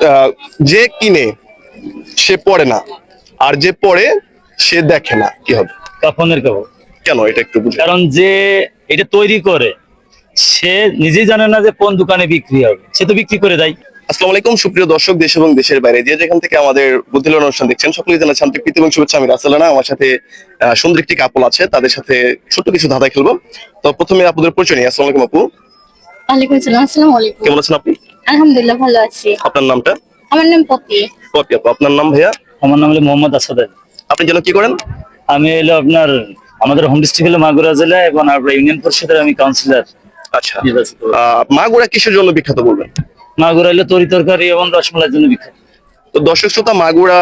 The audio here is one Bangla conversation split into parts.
আহ, যে কিনে সে পড়ে না। আর যে পড়ে সে দেখে না কি হবে। কাফনের কাপড় কেন? এটা একটু বুঝে। কারণ যে এটা তৈরি করে সে নিজেই জানে না যে কোন দোকানে বিক্রি হবে। সে তো বিক্রি করে দেয়। আসসালামু আলাইকুম সুপ্রিয় দর্শক দেশ এবং দেশের বাইরে। যে যেখান থেকে আমাদের বুদ্ধিল অনুষ্ঠান দেখছেন সকলে জানা শান্তি প্রীতি এবং শুভেচ্ছা। আমি রাসেলানা আমার সাথে আহ, সুন্দর একটি কাপল আছে। তাদের সাথে ছোট্ট কিছু ধাঁধা খেলব। তো প্রথমে আপনাদের পরিচয় নিই আসসালামু আলাইকুম আপু। ওয়ালাইকুম আসসালাম আসসালামু আলাইকুম। কেমন আছেন আপনি আলহামদুলিল্লাহ ভালো আছি। আপনার নামটা? আমার নাম পপি। পপি আপু আপনার নাম ভাইয়া? আমার নাম হলো মোহাম্মদ আসাদ আপনি যেন কি করেন? আমি হলো আপনার আমাদের হোম ডিস্ট্রিক্ট হলো মাগুরা জেলা এবং আপনার ইউনিয়ন পরিষদের আমি কাউন্সিলর আচ্ছা। মাগুরা কিসের জন্য বিখ্যাত বলবেন? মাগুরা হলো তরি তরকারি এবং রসমালাইয়ের জন্য বিখ্যাত। তো দর্শক শ্রোতা মাগুরা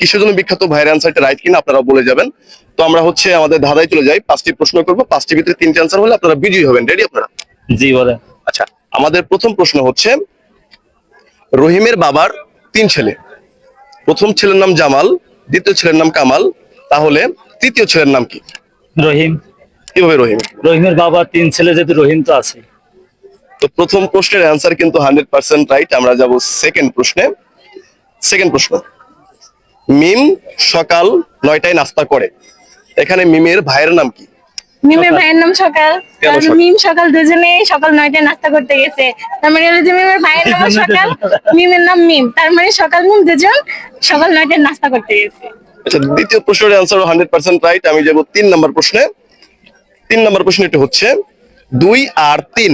কিসের জন্য বিখ্যাত? ভাইয়ের অ্যান্সারটা রাইট কিনা আপনারা বলে যাবেন। তো আমরা হচ্ছে আমাদের ধাঁধায় চলে যাই পাঁচটি প্রশ্ন করব। পাঁচটি ভিতরে তিনটে অ্যান্সার হলে আপনারা বিজয়ী হবেন। রেডি আপনারা? জি বলে আচ্ছা আমাদের প্রথম প্রশ্ন হচ্ছে রহিমের বাবার তিন ছেলে। প্রথম ছেলের নাম জামাল দ্বিতীয় ছেলের নাম কামাল। তাহলে তৃতীয় ছেলের নাম কি? রহিম। কীভাবে রহিম? রহিমের বাবা তিন ছেলে যেহেতু রহিম তো আছে। তো প্রথম প্রশ্নের অ্যান্সার কিন্তু হান্ড্রেড পার্সেন্ট রাইট আমরা যাব সেকেন্ড প্রশ্নে। সেকেন্ড প্রশ্ন মিম সকাল নয়টায় নাস্তা করে। এখানে মিমের ভাইয়ের নাম কি? মিমের সকাল। ভাইয়ের নাম সকাল? মিম সকাল দুজনে সকাল নয়টায় নাস্তা করতে গেছে। তার মানে হলো যে মিমের ভাইয়ের নাম সকাল মিমের নাম মিম। তার মানে সকাল মিম দুজন সকাল নয়টায় নাস্তা করতে গেছে। আচ্ছা দ্বিতীয় প্রশ্নের অ্যান্সার হান্ড্রেড পার্সেন্ট রাইট আমি যাব তিন নম্বর প্রশ্নে। তিন নম্বর প্রশ্নটি হচ্ছে দুই আর তিন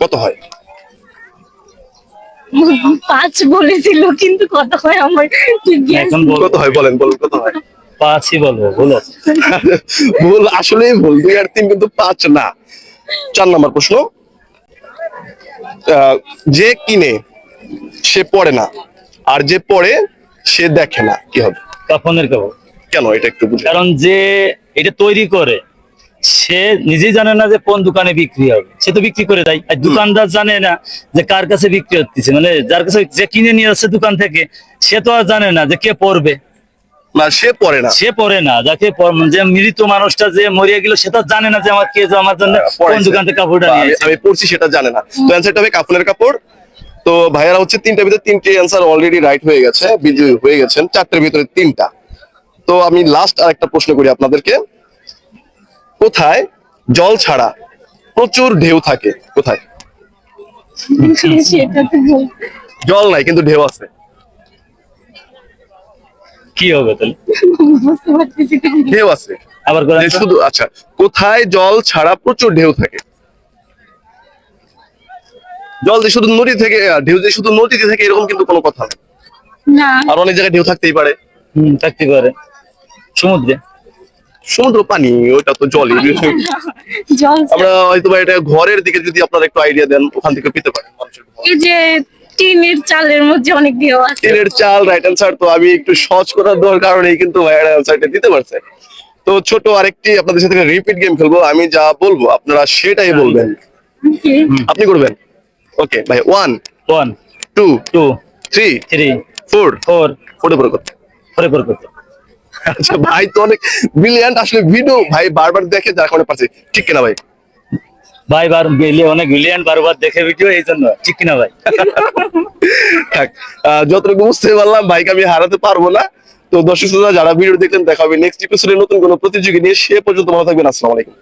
কত হয়? পাঁচ বলেছিল কিন্তু কত হয় আমার কত হয় বলেন বলেন কত হয়? পাঁচই বলব বলো ভুল আসলে ভুল। দুই আর তিন কিন্তু পাঁচ না। চার নম্বর প্রশ্ন। যে কিনে সে পড়ে না। আর যে পড়ে সে দেখে না। কি হবে? কাফনের কাপড় কেন? এটা একটু বুঝে। কারণ যে এটা তৈরি করে সে নিজেই জানে না যে কোন দোকানে বিক্রি হবে। সে তো বিক্রি করে দেয়। আর দোকানদার জানে না যে কার কাছে বিক্রি হচ্ছে। মানে যার কাছে যে কিনে নিয়ে আসছে দোকান থেকে সে তো আর জানে না যে কে পড়বে। না সে পড়ে না। সে পড়ে না যাকে যে মৃত মানুষটা যে মরিয়া গেল সে জানে না যে আমার কে আমার জন্য কোন দোকান থেকে কাপড়টা নিয়ে আমি- পড়ছি সেটা জানে না। তো অ্যান্সারটা হবে কাপড়ের কাপড়। তো ভাইয়ারা হচ্ছে তিনটার ভিতরে তিনটে অ্যান্সার অলরেডি রাইট হয়ে গেছে বিজয়ী হয়ে গেছেন। চারটের ভিতরে তিনটা। তো আমি লাস্ট আর একটা প্রশ্ন করি আপনাদেরকে। কোথায় জল ছাড়া প্রচুর ঢেউ থাকে? কোথায়? জল নাই কিন্তু ঢেউ আছে। কি হবে তাহলে। ঢেউ আছে। আবার। শুধু আচ্ছা কোথায় জল ছাড়া প্রচুর ঢেউ থাকে? জল যে শুধু নদী থেকে ঢেউ যে শুধু নদীতে থাকে এরকম কিন্তু কোনো কথা নেই। না। আর অনেক জায়গায় ঢেউ থাকতেই পারে। হুম, থাকতে পারে। সমুদ্রে? সমুদ্র পানি ওইটা তো জলই। জল আমরা হয়তো বা এটা ঘরের দিকে যদি আপনারা একটু আইডিয়া দেন ওখান থেকে পেতে পারেন এই যে টিনের চালের মধ্যে অনেক ঢেউ আছে। টিনের চাল রাইট অ্যান্সার তো আমি একটু সহজ করার দেওয়ার কারণেই কিন্তু ভাইয়ার অ্যান্সারটা দিতে পারছে। তো ছোট আরেকটি আপনাদের সাথে রিপিট গেম খেলব আমি যা বলব আপনারা সেটাই বলবেন। আপনি করবেন? ওকে ভাই one one two two three three four four ফোরে পরে করতে। ফোরে ফোর করতে। আচ্ছা ভাই তো অনেক ব্রিলিয়ান্ট আসলে ভিডিও ভাই বারবার দেখে যার কারণে পারছে। ঠিক কিনা ভাই? ভাই, বার গেলে অনেক বিলিয়ন বারবার দেখে ভিডিও এই জন্য। ঠিক কিনা ভাই? থাক যতটুকু বুঝতে পারলাম, ভাইকে আমি হারাতে পারব না। তো দর্শক যারা ভিডিও দেখলেন দেখা নেক্সট এপিসোডে নতুন কোনো প্রতিযোগী নিয়ে সে পর্যন্ত ভালো থাকবেন। আসসালামু আলাইকুম।